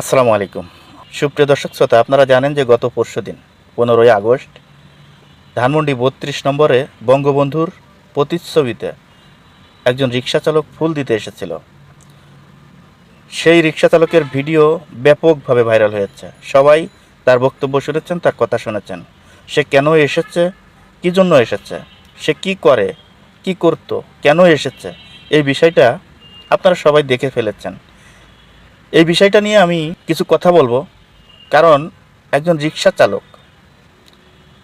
আসসালামু আলাইকুম। সুপ্রিয় দর্শক শ্রোতা, আপনারা জানেন যে গত পরশু দিন, পনেরোই আগস্ট, ধানমন্ডি বত্রিশ নম্বরে বঙ্গবন্ধুর প্রতিচ্ছবিতে একজন রিক্সা চালক ফুল দিতে এসেছিল। সেই রিক্সা চালকের ভিডিও ব্যাপকভাবে ভাইরাল হয়েছে। সবাই তার বক্তব্য শুনেছেন, তার কথা শুনেছেন। সে কেন এসেছে? কী জন্য এসেছে? সে কি করে? কি করত? কেন এসেছে? এই বিষয়টা আপনারা সবাই দেখে ফেলেছেন। এই বিষয়টা নিয়ে আমি কিছু কথা বলব। কারণ একজন রিক্সা চালক,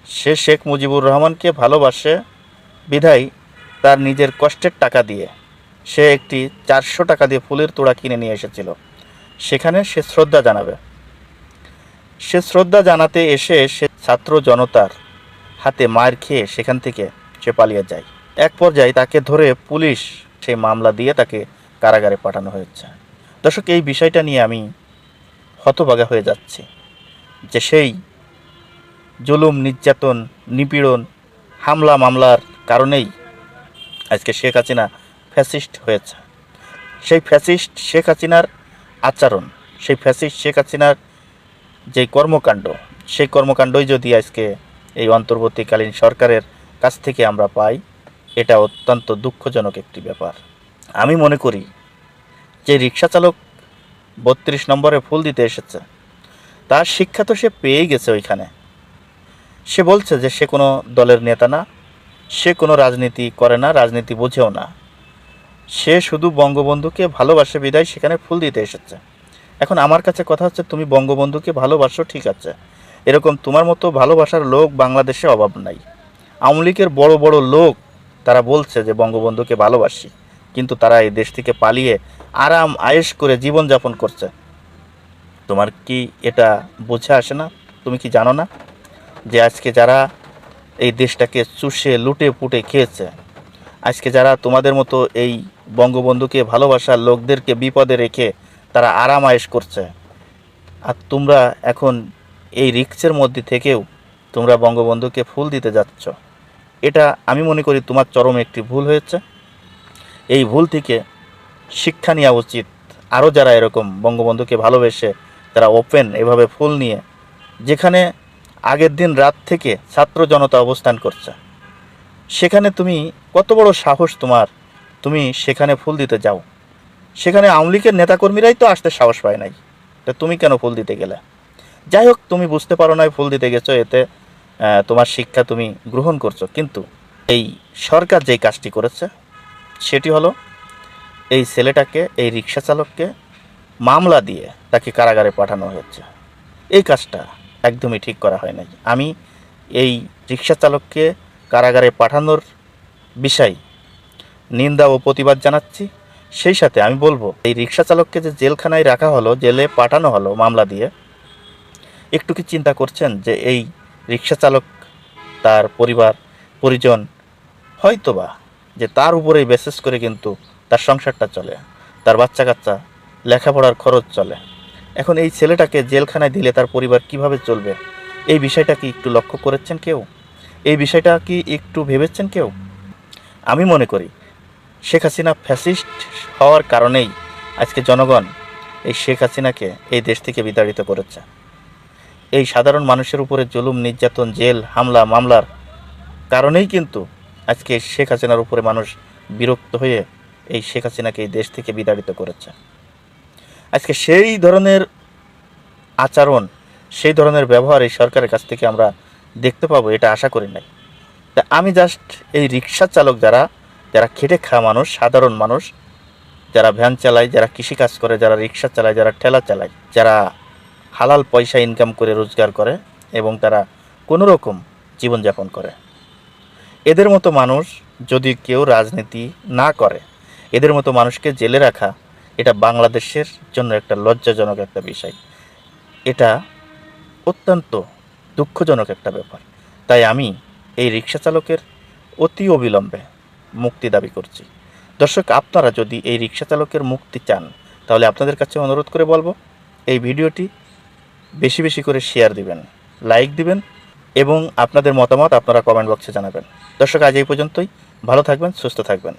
সে শেখ মুজিবুর রহমানকে ভালোবাসে, বিধায় তার নিজের কষ্টের টাকা দিয়ে সে একটি চারশো টাকা দিয়ে ফুলের তোড়া কিনে নিয়ে এসেছিল। সেখানে সে শ্রদ্ধা জানাবে। সে শ্রদ্ধা জানাতে এসে সে ছাত্র জনতার হাতে মার খেয়ে সেখান থেকে সে পালিয়ে যায়। এক পর্যায়ে তাকে ধরে পুলিশ সেই মামলা দিয়ে তাকে কারাগারে পাঠানো হয়েছে। দর্শক, এই বিষয়টা নিয়ে আমি হতবাগা হয়ে যাচ্ছি যে সেই জুলুম, নির্যাতন, নিপীড়ন, হামলা, মামলার কারণেই আজকে শেখ হাসিনা ফ্যাসিস্ট হয়েছে। সেই ফ্যাসিস্ট শেখ হাসিনার আচরণ, সেই ফ্যাসিস্ট শেখ হাসিনার যে কর্মকাণ্ড, সেই কর্মকাণ্ডই যদি আজকে এই অন্তর্বর্তীকালীন সরকারের কাছ থেকে আমরা পাই, এটা অত্যন্ত দুঃখজনক একটি ব্যাপার। আমি মনে করি যে রিক্সা চালক বত্রিশ নম্বরে ফুল দিতে এসেছে, তার শিক্ষা তো সে পেয়েই গেছে ওইখানে। সে বলছে যে সে কোনো দলের নেতা না, সে কোনো রাজনীতি করে না, রাজনীতি বোঝেও না। সে শুধু বঙ্গবন্ধুকে ভালোবাসে, বিদায় সেখানে ফুল দিতে এসেছে। এখন আমার কাছে কথা হচ্ছে, তুমি বঙ্গবন্ধুকে ভালোবাসো, ঠিক আছে। এরকম তোমার মতো ভালোবাসার লোক বাংলাদেশে অভাব নাই। আওয়ামী লীগের বড় বড় লোক তারা বলছে যে বঙ্গবন্ধুকে ভালোবাসি। কিন্তু তারা এই দেশ থেকে পালিয়ে আরাম, আয়েশ করে জীবনযাপন করছে। তোমার কি এটা বোঝা আসে না? তুমি কি জানো না যে আজকে যারা এই দেশটাকে চুষে, লুটে পুটে খেয়েছে, আজকে যারা তোমাদের মতো এই বঙ্গবন্ধুকে ভালোবাসার লোকদেরকে বিপদে রেখে তারা আরাম, আয়েশ করছে, আর তোমরা এখন এই রিক্সের মধ্যে থেকেও তোমরা বঙ্গবন্ধুকে ফুল দিতে যাচ্ছ, এটা আমি মনে করি তোমার চরম একটি ভুল হয়েছে। এই ভুল থেকে শিক্ষা নেওয়া উচিত। আরও যারা এরকম বঙ্গবন্ধুকে ভালোবেসে, তারা ওপেন এভাবে ফুল নিয়ে, যেখানে আগের দিন রাত থেকে ছাত্র জনতা অবস্থান করছে, সেখানে তুমি কত বড় সাহস তোমার, তুমি সেখানে ফুল দিতে যাও। সেখানে আওয়ামী লীগের নেতাকর্মীরাই তো আসতে সাহস পায় নাই, তা তুমি কেন ফুল দিতে গেলে? যাই হোক, তুমি বুঝতে পারো নাই ফুল দিতে গেছো, এতে তোমার শিক্ষা তুমি গ্রহণ করছ। কিন্তু এই সরকার যেই কাজটি করেছে সেটি হলো, এই ছেলেটাকে, এই রিক্সা চালককে মামলা দিয়ে তাকে কারাগারে পাঠানো হয়েছে। এই কাজটা একদমই ঠিক করা হয় নাই আমি এই রিক্সা চালককে কারাগারে পাঠানোর বিষয় নিন্দা ও প্রতিবাদ জানাচ্ছি। সেই সাথে আমি বলব, এই রিক্সা চালককে যে জেলখানায় রাখা হলো, জেলে পাঠানো হলো মামলা দিয়ে, একটু কি চিন্তা করছেন যে এই রিক্সা চালক, তার পরিবার, পরিজন হয়তোবা যে তার উপরেই বেসেস করে কিন্তু তার সংসারটা চলে। তার বাচ্চা কাচ্চা লেখাপড়ার খরচ চলে। এখন এই ছেলেটাকে জেলখানায় দিলে তার পরিবার কীভাবে চলবে? এই বিষয়টা কি একটু লক্ষ্য করেছেন কেউ? এই বিষয়টা কি একটু ভেবেছেন কেউ? আমি মনে করি, শেখ হাসিনা ফ্যাসিস্ট হওয়ার কারণেই আজকে জনগণ এই শেখ হাসিনাকে এই দেশ থেকে বিতাড়িত করেছে। এই সাধারণ মানুষের উপরে জুলুম, নির্যাতন, জেল, হামলা, মামলার কারণেই কিন্তু আজকে শেখ হাসিনার উপরে মানুষ বিরক্ত হয়ে এই শেখ হাসিনাকে এই দেশ থেকে বিতাড়িত করেছে। আজকে সেই ধরনের আচরণ, সেই ধরনের ব্যবহার এই সরকারের কাছ থেকে আমরা দেখতে পাবো, এটা আশা করি নাই। তা আমি জাস্ট এই রিক্সা চালক যারা যারা খেটে খাওয়া মানুষ, সাধারণ মানুষ, যারা ভ্যান চালায়, যারা কৃষিকাজ করে, যারা রিক্সা চালায়, যারা ঠেলা চালায়, যারা হালাল পয়সা ইনকাম করে, রোজগার করে, এবং তারা কোনো রকম জীবনযাপন করে। এদের মতো মানুষ যদি কেউ রাজনীতি না করে, এদের মতো মানুষকে জেলে রাখা, এটা বাংলাদেশের জন্য একটা লজ্জাজনক একটা বিষয়। এটা অত্যন্ত দুঃখজনক একটা ব্যাপার। তাই আমি এই রিক্সা চালকের অতি অবিলম্বে মুক্তি দাবি করছি। দর্শক, আপনারা যদি এই রিক্সা চালকের মুক্তি চান, তাহলে আপনাদের কাছে অনুরোধ করে বলব, এই ভিডিওটি বেশি বেশি করে শেয়ার দিবেন লাইক দিবেন এবং আপনাদের মতামত আপনারা কমেন্ট বক্সে জানাবেন। দর্শক, আজ এই পর্যন্তই। ভালো থাকবেন, সুস্থ থাকবেন।